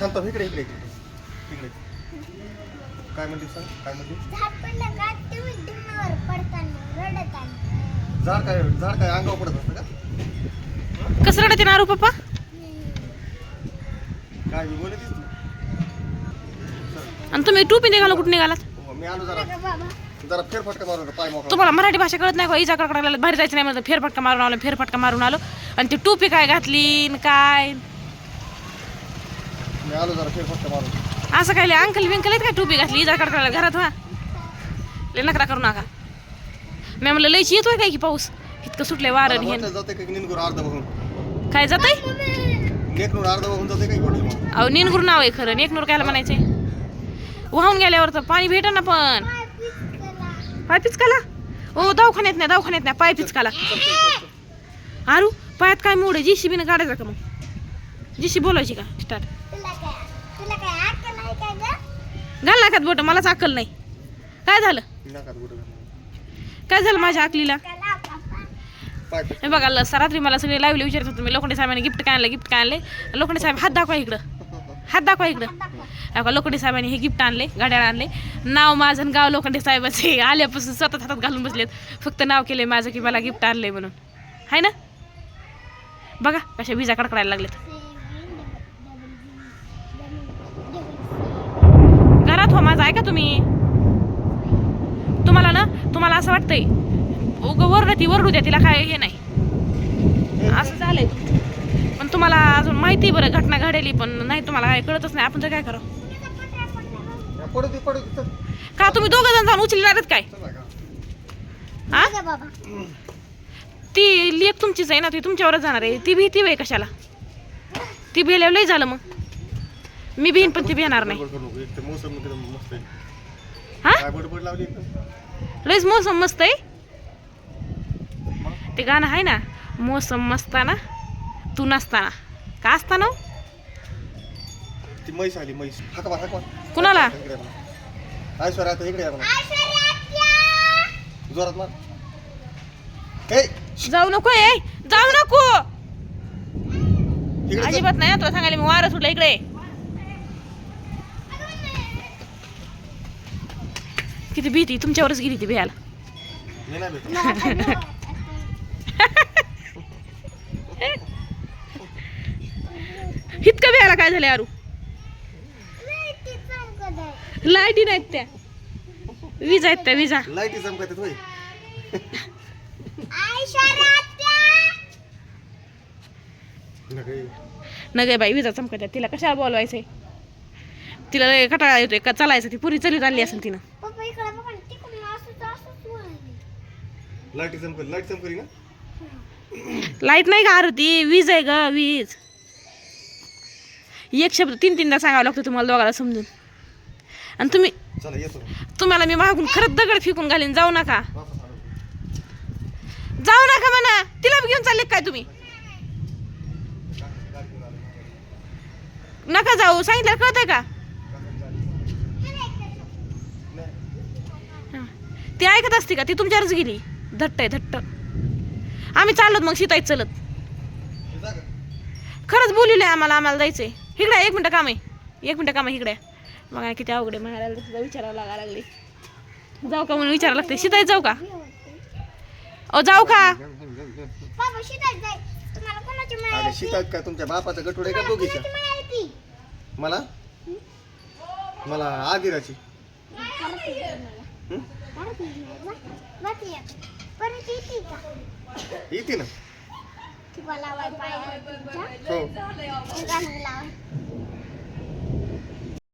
थांब थांब इकडे इकडे इकडे. इकडे काय म्हणते सांग काय म्हणते? झाड पडलं का? तुम्ही डोंगरावर पडताना रडताना. झाड काय झाड काय अंगावर पडत असतं का? कसं रडते नारू पप्पा? काय मी बोलत तू. आणि तुम्ही टोपी निघाला कुठे निघालात? हो, मी आलो जरा. बघा बाबा. जरा फेरफटका मारून पाय मोकळा. तुम्हाला मराठी भाषा कळत नाही का? इजा कडकडायला बाहेर जायचं नाही म्हणलं फेरफटका मारून आलो फेरफटका मारून आलो. आणि ती टोपी काय घातली काय? मी आलो जरा फेरफटका मारून. असं काय अंकल बिंकल आहेत काय? टोपी घातली इजा कडकडायला घरात व्हा. लय नकरा करू नका. मी म्हणलं लयची येतोय काय की पाऊस? इतकं सुटलंय वारं आणि हे. जाते का निनगुर अर्ध बघून काय जातंय? नेकनूर अर्ध बघून जाते काही गोडी मग अहो निनगुर नाव आहे खरं. नेकनूर कायला म्हणायचंय? वाहून गेल्यावर तर पाणी भेट ना पण. पाय पिचकला. ओ दवाखान्यात नाही दवाखान्यात नाही. पाय पिचकाला. आरू पायात काय मोड आहे? जीसीबीनं काढायचं का मग? जीसी बोलायची का? स्टार्ट तुला काय तुला काय अक्कल आहे का ग घाल नाकात बोट मलाच अक्कल नाही. काय झालं? काय झालं माझ्या अकलीला? हे बघा ल- रात्री मला सगळे लाईव्हली विचारत होते मी लोखंडे साहेबांनी गिफ्ट काय आणलं गिफ्ट काय आणले? लोखंडे साहेब हात दाखवा इकडं. हात दाखवा इकडं. बघा लोखंडे साहेबांनी हे गिफ्ट आणले गाड्या आणले. नाव माझं आणि गाव लोखंडे साहेबाचे आल्यापासून स्वतः हातात घालून बसलेत. फक्त नाव केले माझं की मला गिफ्ट आणलंय म्हणून. हाय ना? बघा कशा विजा कडकडायला लागलेत. घरात हो माझं ऐका तुम्ही. तुम्हाला ना तुम्हाला असं वाटतंय उग वरडा ती वरडू द्या तिला काय हे नाही. असं झालंय. पण तुम्हाला अजून माहिती आहे बरं घटना घडेली पण नाही तुम्हाला काय कळतच नाही. आपण तर काय करावं. का तुम्ही दोघं जण जाऊन उचलणार आहेत काय. हा ती लेख तुमचीच आहे ना ती तुमच्यावरच जाणार आहे. ती भीती वय कशाला? ती भिल्यावर लय झालं मग. मी भिन पण ती भिणार नाही बडबड करू नको. एक तर मोसम एकदम मस्त आहे हा काय बडबड लावली एकदम लयच मोसम मस्त आहे ते गाणं आहे ना मोसम मस्ताना तू नसताना का असताना हो? ती म्हैस आली म्हैस. कुणाला? इकडे आहे म्हणा. ऐश्वर्या आता इकडे आहे म्हणा. ऐश्वर्या आत्या! जोरात मार ए, जाऊ नको ए जाऊ नको इकडे चल. अजिबात नाही हं, तुला सांगायला मी वारं सुटलं इकडे किती भीती तुमच्यावरच गेली ती भियाला. इतकं भियाला काय झालं यारू आहे. लाईटी नाहीत त्या विजा आहेत त्या विजा लाईटी चमकत आहेत होय ऐश्वर्या आत्या! नका ये. न गे बाई विजा चमकत आहेत तिला कशाला बोलवायचंय तिला कटाळा येतोय का चालायचं ती पुरी चली चालली असेल तिनं इकडे बघा ना, तिकडून असंच असंच वळाली. लाईटी ना? लाइट नाही का आरती? वीज आहे ग वीज. एक शब्द तीन तीनदा सांगावं लागतं तुम्हाला दोघाला समजून. आणि तुम्ही चला येतो. तुम्हाला मी मागून खरंच दगड फेकून घालीन जाऊ नका. वापस आलो. जाऊ नका म्हणा. तिला बी घेऊन चालले काय तुम्ही? नका जाऊ. सांगितलं कळतंय का हा. ती ऐकत असते का? ती तुमच्यावरच गेली. धट्ट आहे धट्ट. आम्ही चाललो मग सीताईत चलत. खरंच बोलवलंय आम्हाला आम्हाला जायचंय. इकडे एक मिनटं काम आहे. एक मिनटं काम आहे इकडे बघा किती अवघड आहे म्हणायला सुद्धा विचारावं लागा लागले. जाऊ का म्हणून विचारावं लागते सीताईत जाऊ का? अ जाऊ का? बाबा शेतात जाय. तुम्हाला कोणाची अरे मिळाली शीतात काय तुमच्या बापाचा गटोड आहे का मला? मला आदिराची. येते ना. हो.